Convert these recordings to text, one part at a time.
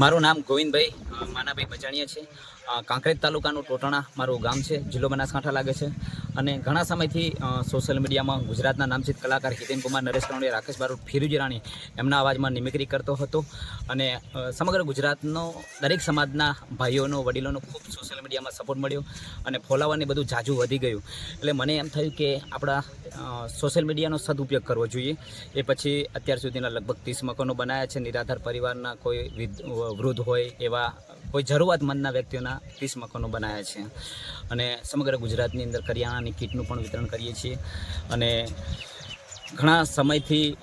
મારું નામ ગોવિંદભાઈ માનાભાઈ બજાણિયા છે. કાંકરેજ તાલુકાનું ટોટાણા મારું ગામ છે, જિલ્લો બનાસકાંઠા લાગે છે. અને ઘણા સમયથી સોશિયલ મીડિયામાં ગુજરાતના નામચિત કલાકાર હિતેન કુમાર નરેશ રાણી રાકેશ બારોટ, ફિરુજી રાણી એમના અવાજમાં નિમિક્રી કરતો હતો. અને સમગ્ર ગુજરાતનો દરેક સમાજના ભાઈઓનો, વડીલોનો ખૂબ સોશિયલ મીડિયામાં સપોર્ટ મળ્યો અને ફોલાવવાની બધું જાજુ વધી ગયું. એટલે મને એમ થયું કે આપણા સોશિયલ મીડિયાનો સદુપયોગ કરવો જોઈએ. એ પછી અત્યાર સુધીના લગભગ ત્રીસ મકાનો બનાવ્યા છે. નિરાધાર પરિવારના કોઈ વૃદ્ધ હોય એવા કોઈ જરૂરિયાતમંદના વ્યક્તિઓના ત્રીસ મકાનો બનાવ્યા છે. અને સમગ્ર ગુજરાતની અંદર કરિયાણાની કીટનું પણ વિતરણ કરીએ છીએ. અને ઘણા સમયથી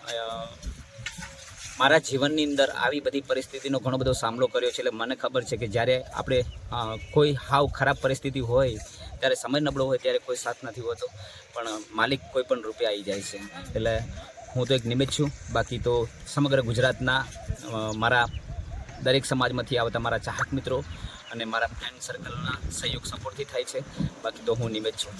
મારા જીવનની અંદર આવી બધી પરિસ્થિતિનો ઘણો બધો સામનો કર્યો છે એટલે મને ખબર છે કે જ્યારે આપણે કોઈ હાવ ખરાબ પરિસ્થિતિ હોય, ત્યારે સમય નબળો હોય, ત્યારે કોઈ સાથ નથી હોતો. પણ માલિક કોઈ પણ રૂપે આવી જાય છે. એટલે હું તો એક નિમિત્ત છું. બાકી તો સમગ્ર ગુજરાતના મારા દરેક સમાજમાંથી આવતા મારા ચાહક મિત્રો અને મારા ફ્રેન્ડ સર્કલના સહયોગ સપોર્ટથી થાય છે. બાકી તો હું નિમિત્ત છું.